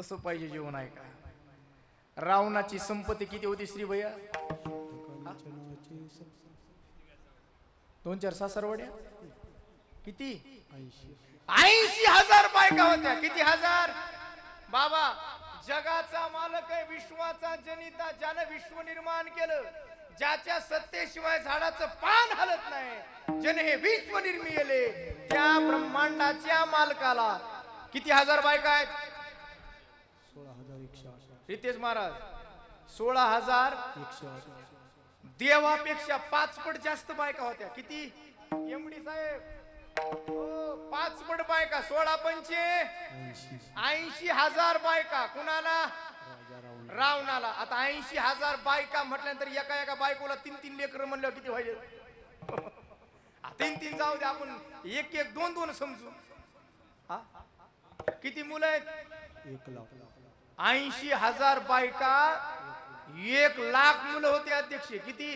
तसं पाहिजे जीवन आहे का? रावणाची संपत्ती किती होती श्री भैया? दोन चार सासरवड्या? किती? ऐंशी हजार बायका होत्या. किती हजार? बाबा जगाचा मालक आहे विश्वाचा जनिता ज्यानं विश्व निर्माण केलं ज्याच्या सत्तेशिवाय झाडाचं पान हलत नाही ज्याने हे विश्व निर्मिले त्या ब्रह्मांडाच्या मालकाला किती हजार बायका आहेत सोळा हजार एकशे आठ रितेश महाराज सोळा हजार देवापेक्षा पाच पट जास्त बायका होत्या. किती? एमडी साहेब. हो, पाच पट बायका सोळा पंचे. ऐंशी हजार बायका. कुणाला? रावणाला. आता ऐंशी हजार बायका म्हटल्यानंतर एका एका बायकोला तीन तीन लेकर म्हणलं किती व्हायचे तीन तीन जाऊ दे आपण. एक एक दोन दोन समजू. किती मुलं आहेत? एक लाख. ऐंशी हजार बायका एक लाख मुलं होते अध्यक्ष. किती?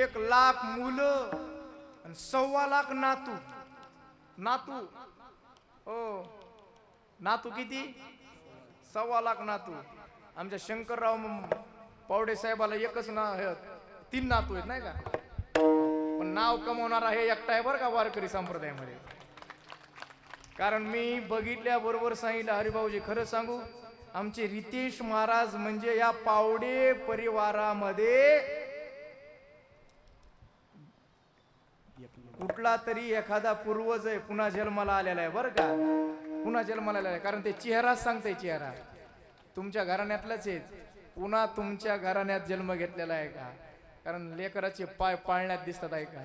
एक लाख मुलं सव्वा लाख नातू. नातू. हो. नातू किती? सव्वा लाख नातू. आमच्या शंकरराव पावडे साहेबाला एकच ना तीन नातू आहेत नाही का? पण नाव कमवणारा हे एकटा आहे बरं का वारकरी संप्रदायामध्ये. कारण मी बघितल्याबरोबर सांगितलं हरिभाऊजी खरं सांगू आमचे रितेश महाराज म्हणजे या पावडे परिवारामध्ये कुठला तरी एखादा पूर्वज आहे पुन्हा जन्माला आलेला आहे बरं का? पुन्हा जन्माला आलेला आहे कारण ते चेहराच सांगते चेहरा. तुमच्या घराण्यातलाच आहे. पुन्हा तुमच्या घराण्यात जन्म घेतलेला आहे का? कारण लेकराचे पाय पाळण्यात दिसतात आहे का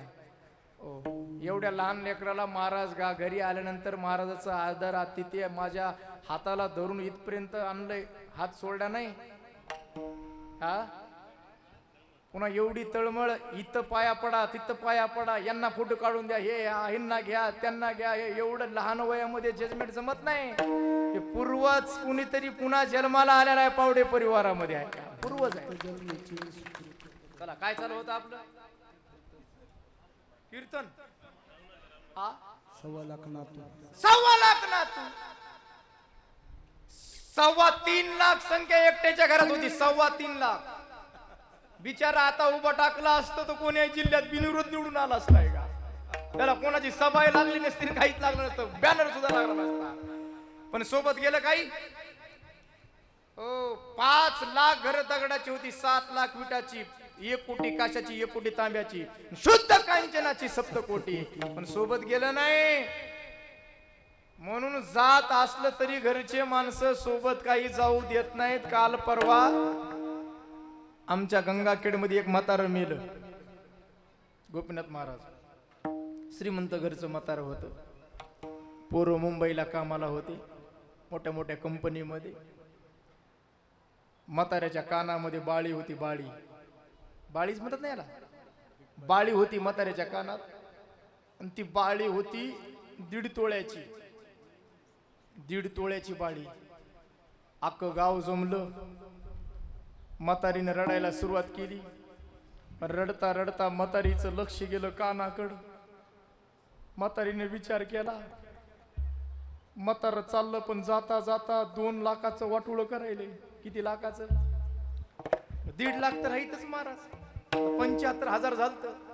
ओ एवढ्या लहान लेकराला महाराज गा घरी आल्यानंतर महाराजाचा आदर आतिथ्य माझ्या हाताला धरून इथपर्यंत आणलंय. हात सोडला नाही. हा? पुन्हा एवढी तळमळ इथं पाया पडा तिथं पाया पडा यांना फोटो काढून द्या हे ह्यांना घ्या त्यांना घ्या हे एवढं लहान वयामध्ये जजमेंट जमत नाही. हे पूर्वज कुणीतरी पुन्हा जन्माला आलेला आहे पावडे परिवारामध्ये आहे. का पूर्वज आहे. चला काय चालू होतं आपलं? कीर्तन. हा? सव्वा लाख नातू. सव्वा लाख ना तू सव्वा तीन लाख संख्या एकट्याच्या घरात होती सव्वा तीन लाख. बिचारा आता उभा टाकला असतं तर कोणी जिल्ह्यात बिनविरोध निवडून आला असताय का? त्याला कोणाची सभाही लागली नसती काहीच लागलं नसतं. बॅनर सुद्धा लागला नसता. पण सोबत गेलं काही? हो पाच लाख घर दगडाची होती सात लाख विटाची एक कोटी काशाची एक कोटी तांब्याची. शुद्ध कांचनाची सप्त कोटी पण सोबत गेलं नाही. म्हणून जात असलं तरी घरचे माणसं सोबत काही जाऊ देत नाहीत. काल परवा आमच्या गंगाखेडमध्ये एक म्हातारं मेलं. गोपीनाथ महाराज श्रीमंत घरचं म्हातारं होतं. पोरं मुंबईला कामाला होते मोठ्या मोठ्या कंपनीमध्ये. म्हाताऱ्याच्या कानामध्ये बाळी होती बाळी. बाळीच म्हणत नाही याला? बाळी होती म्हाताऱ्याच्या कानात. आणि ती बाळी होती दीड तोळ्याची. दीड तोळ्याची बाळी. अख्खं गाव जमलं. म्हातारीनं रडायला सुरुवात केली. रडता रडता म्हातारीचं लक्ष गेलं कानाकडं. म्हातारीने विचार केला म्हातारं चाललं पण जाता जाता दोन लाखाचं वाटुळं करायले. किती लाखाचं? दीड लाख तर राहीतच महाराज. पंच्याहत्तर हजार झालतं.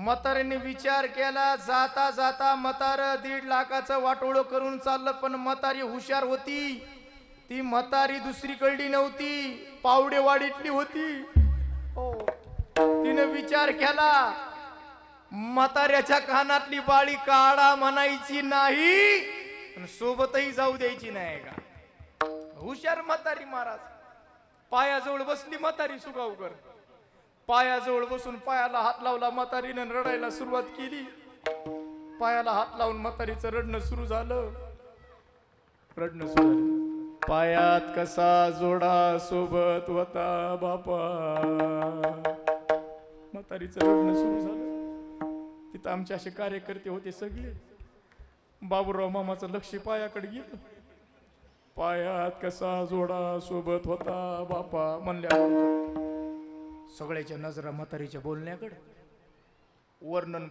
म्हातारीने विचार केला जाता जाता म्हातार दीड लाखाचं वाटोळं करून चाललं पण म्हातारी हुशार होती. ती म्हातारी दुसरीकडली नव्हती पावडेवाडीतली होती. हो. तिने विचार केला म्हाताऱ्याच्या कानातली बाळी काढा म्हणायची नाही सोबतही जाऊ द्यायची नाही का? हुशार म्हातारी महाराज. पायाजवळ बसली म्हातारी सुगावकर. पायाजवळ बसून पायाला हात लावला म्हातारीनं रडायला सुरुवात केली. पायाला हात लावून म्हातारीचं रडणं सुरू झालं. रडणं सुरू झालं. पायात कसा जोडा सोबत होता बापा. म्हातारीचं रडणं सुरू झालं. तिथं आमचे असे कार्यकर्ते होते सगळे. बाबूराव मामाचं लक्ष पायाकडे गेलं. पायात कसा जोडा सोबत होता बापा म्हणल्या सगळ्याच्या नजरा म्हातारीच्या बोलण्याकडे. वर्णन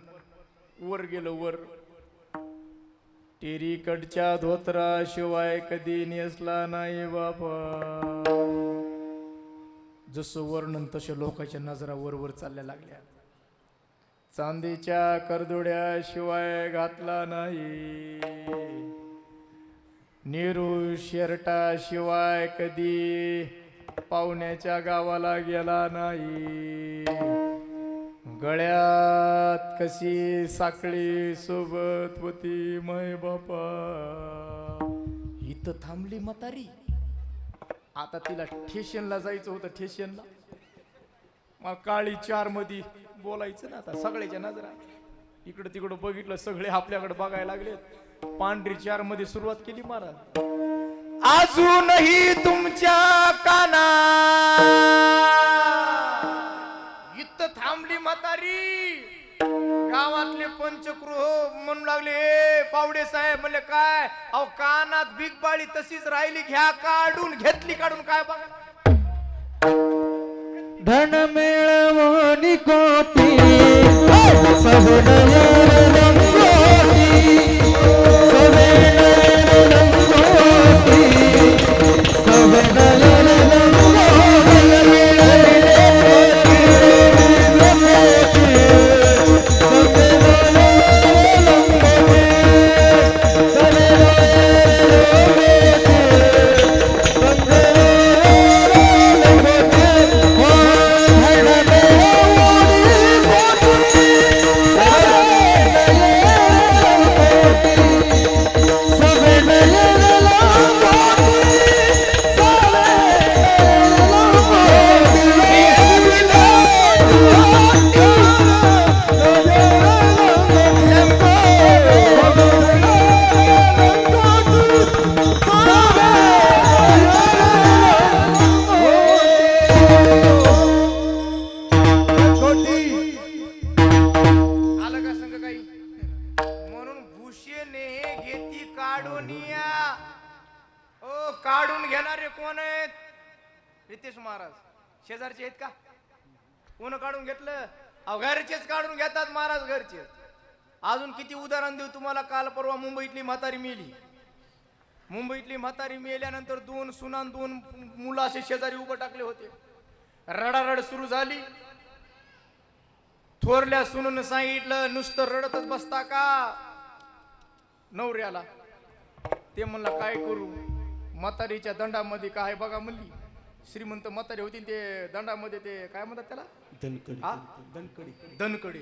वर गेलं वर. टेरीकडच्या धोत्राशिवाय कधी नेसला नाही बाबा. जसं वर्णन तसे लोकांच्या नजरा वर वर चालल्या लागल्या. चांदीच्या करदोड्याशिवाय घातला नाही. नेहरू शर्टाशिवाय कधी पाहुण्याच्या गावाला गेला नाही. गळ्यात कशी साखळी सोबत होती मै बापा. इथं थांबली म्हातारी. आता तिला ठेशनला जायचं होतं ठेशनला. मग काळी चारमध्ये बोलायचं ना आता सगळ्याच्या नजरा. इकडं तिकडं बघितलं सगळे आपल्याकडे बघायला लागले पांढरी चारमध्ये सुरुवात केली महाराज. अजूनही तुमच्या काना इथं थांबली म्हातारी. गावातले पंचक्रोह म्हणू लागले "ए, पावडे साहेब म्हणले काय? अहो कानात बिग बाळी तशीच राहिली घ्या काढून घेतली काढून काय बघा. धन मिळवणी कोटी काढून या. ओ काढून घेणारे कोण आहेत? रितेश महाराज. शेजारचे आहेत का? कोण काढून घेतलं? अहो घरचेच काढून घेतात महाराज घरचे. अजून किती उदाहरण देऊ तुम्हाला? काल परवा मुंबईतली म्हातारी मेली. मुंबईतली म्हातारी मेल्यानंतर दोन सुनान दोन मुलं असे शेजारी उभं टाकले होते. रडारड सुरू झाली. थोरल्या सुनून सांगितलं नुसतं रडतच बसता का? नवऱ्याला. ते म्हणलं काय करू? म्हातारीच्या दंडामध्ये काय बघा म्हणली. श्रीमंत म्हातारी होती ते दंडामध्ये ते काय म्हणतात त्याला? हा? धनकडी. दनकडे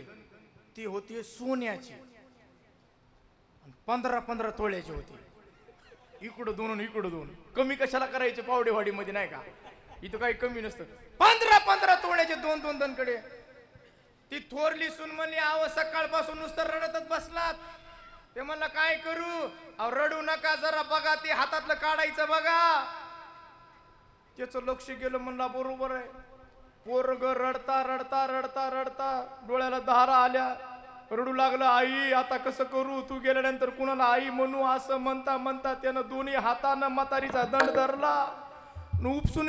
ती होती सोन्याची. आणि पंधरा पंधरा तोळ्याची होती. इकडं दोन आणि इकडं दोन. कमी कशाला करायचे पावडेवाडीमध्ये नाही का? इथं काही कमी नसतं. पंधरा पंधरा तोळ्याचे दोन दोन दनकडे ती थोरली सून म्हणली आव सकाळपासून नुसतं रडतच बसलात. ते म्हणलं काय करू? अहो रडू नका जरा बघा ते हातातलं काढायचं बघा. त्याचं लक्ष गेलं म्हणला बरोबर आहे. पोरग रडता रडता रडता रडता डोळ्याला धारा आल्या. रडू लागलं आई आता कसं करू? तू गेल्यानंतर कुणाला आई म्हणू? असं म्हणता म्हणता त्यानं दोन्ही हातानं म्हातारीचा दंड धरला. उपसून